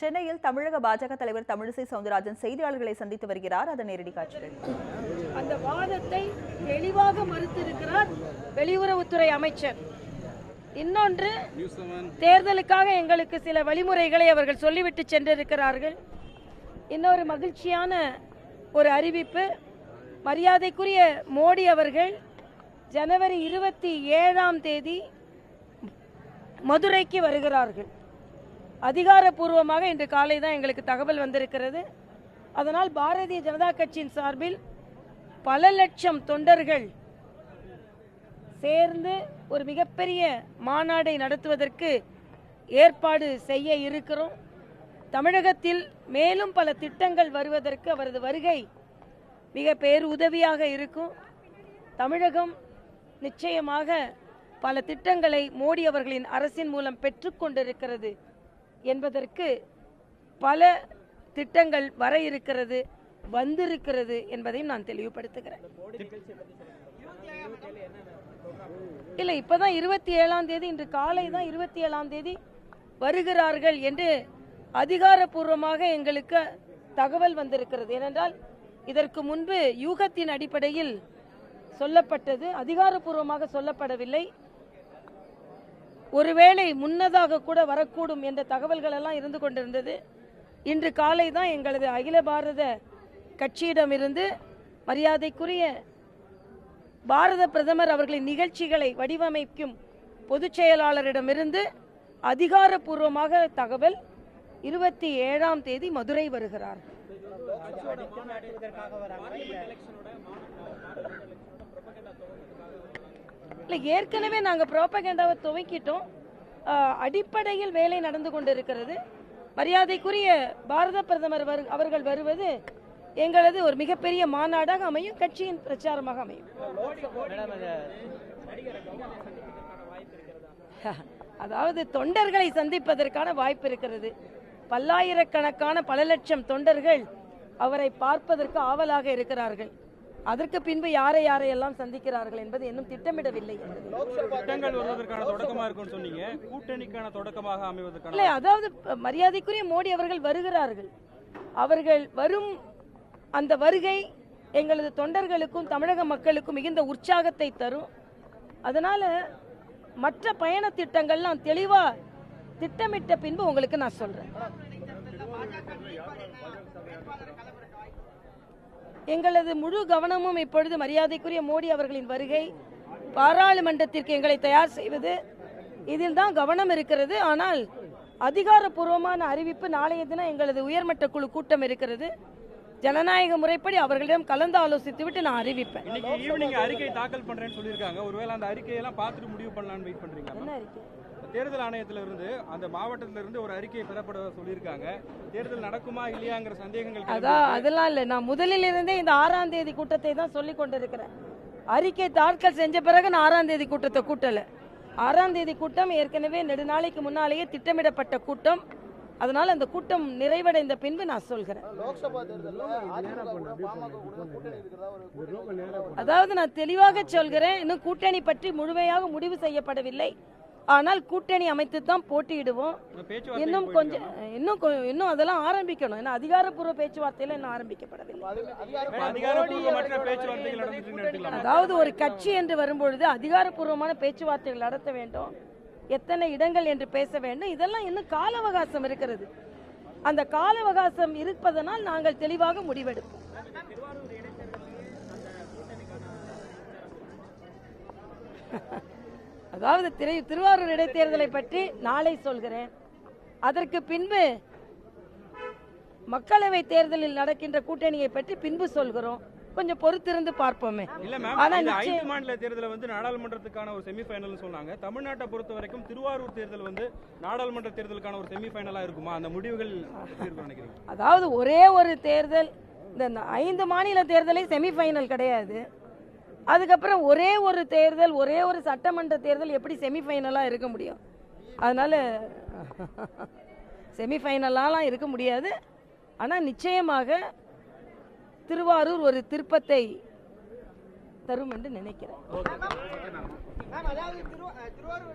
சென்னையில் தமிழக பாஜக தலைவர் தமிழிசை சவுந்தரராஜன் செய்தியாளர்களை சந்தித்து வருகிறார். அதன் நேரடி காட்சிகள். அந்த வாதத்தை தெளிவாக மறுத்திருக்கிறார் வெளியுறவுத்துறை அமைச்சர். இன்னொன்று தேர்தலுக்காக எங்களுக்கு சில வழிமுறைகளை அவர்கள் சொல்லிவிட்டு சென்றிருக்கிறார்கள். இன்னொரு மகிழ்ச்சியான ஒரு அறிவிப்பு மரியாதைக்குரிய மோடி அவர்கள் ஜனவரி இருபத்தி ஏழாம் தேதி மதுரைக்கு வருகிறார்கள். அதிகாரப்பூர்வமாக இன்று காலை தான் எங்களுக்கு தகவல் வந்திருக்கிறது. அதனால் பாரதிய ஜனதா கட்சியின் சார்பில் பல லட்சம் தொண்டர்கள் சேர்ந்து ஒரு மிகப்பெரிய மாநாடை நடத்துவதற்கு ஏற்பாடு செய்ய இருக்கிறோம். தமிழகத்தில் மேலும் பல திட்டங்கள் வருவதற்கு அவரது வருகை மிக பேருதவியாக இருக்கும். தமிழகம் நிச்சயமாக பல திட்டங்களை மோடி அவர்களின் அரசின் மூலம் பெற்றுக்கொண்டிருக்கிறது என்பதற்கு பல திட்டங்கள் வர இருக்கிறது வந்திருக்கிறது என்பதையும் நான் தெளிவுபடுத்துகிறேன். இல்லை இப்போதான் இருபத்தி ஏழாம் தேதி இன்று காலை தான் இருபத்தி ஏழாம் தேதி வருகிறார்கள் என்று அதிகாரப்பூர்வமாக எங்களுக்கு தகவல் வந்திருக்கிறது. ஏனென்றால் இதற்கு முன்பு யூகத்தின் அடிப்படையில் சொல்லப்பட்டது அதிகாரப்பூர்வமாக சொல்லப்படவில்லை. ஒருவேளை முன்னதாக கூட வரக்கூடும் என்ற தகவல்கள் எல்லாம் இருந்து கொண்டிருந்தது இன்று காலை தான் எங்களது அகில பாரத கட்சியிடமிருந்து மரியாதைக்குரிய பாரத பிரதமர் அவர்களின் நிகழ்ச்சிகளை வடிவமைக்கும் பொதுச் செயலாளரிடமிருந்து அதிகாரப்பூர்வமாக தகவல் இருபத்தி ஏழாம் தேதி மதுரை வருகிறார் இல்லை ஏற்கனவே நாங்கள் ப்ரோபகேண்டாவை துவக்கிட்டோம். அடிப்படையில் வேலை நடந்து கொண்டிருக்கிறது. மரியாதைக்குரிய பாரத பிரதமர் வரு- அவர்கள் வருவது எங்களது ஒரு மிகப்பெரிய மாநாடாக அமையும் கட்சியின் பிரச்சாரமாக அமையும். அதாவது தொண்டர்களை சந்திப்பதற்கான வாய்ப்பு இருக்கிறது. பல்லாயிரக்கணக்கான பல லட்சம் தொண்டர்கள் அவரை பார்ப்பதற்கு ஆவலாக இருக்கிறார்கள். அதற்கு பின்பு யாரை யாரையெல்லாம் சந்திக்கிறார்கள் என்பது இன்னும் திட்டமிடவில்லை இல்லை அதாவது மரியாதைக்குரிய மோடி அவர்கள் வருகிறார்கள். அவர்கள் வரும் அந்த வருகை எங்களது தொண்டர்களுக்கும் தமிழக மக்களுக்கும் மிகுந்த உற்சாகத்தை தரும். அதனால மற்ற பயண திட்டங்கள்லாம் தெளிவா திட்டமிட்ட பின்பு உங்களுக்கு நான் சொல்றேன். எங்களது முழு கவனமும் இப்பொழுது மரியாதைக்குரிய மோடி அவர்களின் வருகை பாராளுமன்றத்திற்கு எங்களை தயார் செய்வது. இதில் தான் கவனம் இருக்கிறது. ஆனால் அதிகாரப்பூர்வமான அறிவிப்பு நாளைய தினம் எங்களது உயர்மட்ட குழு கூட்டம் இருக்கிறது. ஜனநாயக முறைப்படி அவர்களிடம் கலந்து ஆலோசித்துவிட்டு நான் அறிவிப்பேன். ஈவினிங் அறிக்கை தாக்கல் பண்றேன்னு சொல்லியிருக்காங்க. ஒருவேளை அந்த அறிக்கையெல்லாம் பார்த்துட்டு முடிவு பண்ணலாம்னு வெயிட் பண்றீங்களா? என்ன அறிக்கை? தேர்தல் ஆணையத்துல இருந்து அந்த மாவட்டத்துல இருந்து ஒரு அறிக்கை பெறப்பட சொல்லியிருக்காங்க. தேர்தல் நடக்குமா இல்லையாங்கிற சந்தேகங்கள் அதான் அதெல்லாம் இல்லை. நான் முதலில் இருந்தே இந்த ஆறாம் தேதி கூட்டத்தை தான் சொல்லி கொண்டிருக்கிறேன். அறிக்கை தாக்கல் செஞ்ச பிறகு நான் ஆறாம் தேதி கூட்டத்தை கூட்டல. ஆறாம் தேதி கூட்டம் ஏற்கனவே நெடுநாளைக்கு முன்னாலேயே திட்டமிடப்பட்ட கூட்டம். அதனால அந்த கூட்டம் நிறைவடைந்த பின்பு நான் சொல்கிறேன். அதாவது நான் தெளிவாக சொல்கிறேன் இன்னும் கூட்டணி பற்றி முழுமையாக முடிவு செய்யப்படவில்லை. ஆனால் கூட்டணி அமைத்து தான் போட்டியிடுவோம் இன்னும் கொஞ்சம் இன்னும் கொ- இன்னும் அதெல்லாம் ஆரம்பிக்கணும். ஏன்னா அதிகாரப்பூர்வ பேச்சுவார்த்தையில இன்னும் ஆரம்பிக்கப்படவில்லை. அதாவது ஒரு கட்சி என்று வரும்பொழுது அதிகாரப்பூர்வமான பேச்சுவார்த்தைகள் நடத்த வேண்டும். எத்தனை இடங்கள் என்று பேச வேண்டும். இதெல்லாம் இன்னும் கால அவகாசம் இருக்கிறது. அந்த கால அவகாசம் இருப்பதனால் நாங்கள் தெளிவாக முடிவெடுப்போம். அதாவது திரு திருவாரூர் இடைத்தேர்தலை பற்றி நாளை சொல்கிறேன். அதற்கு பின்பு மக்களவை தேர்தலில் நடக்கின்ற கூட்டணியை பற்றி பின்பு சொல்கிறோம். கொஞ்சம் பொறுத்திருந்து பார்ப்போமே. இல்ல மேம் ஆனா ஐந்து மாநில தேர்தலை வந்து நாடாளுமன்றத்துக்கான ஒரு செமிஃபைனல் சொன்னாங்க. தமிழ்நாட்டை பொறுத்த வரைக்கும் திருவாரூர் தேர்தல் வந்து நாடாளுமன்ற தேர்தலுக்கான ஒரு செமிஃபைனலா இருக்குமா? அந்த முடிவுகள் அதாவது ஒரே ஒரு தேர்தல் இந்த ஐந்து மாநில தேர்தலே செமிஃபைனல் கிடையாது. அதுக்கப்புறம் ஒரே ஒரு தேர்தல் ஒரே ஒரு சட்டமன்ற தேர்தல் எப்படி செமிஃபைனலாக இருக்க முடியும்? அதனால் செமிஃபைனலாலாம் இருக்க முடியாது. ஆனால் நிச்சயமாக திருவாரூர் ஒரு திருப்பத்தை தரும் என்று நினைக்கிறேன். அதாவது திருவாரூர்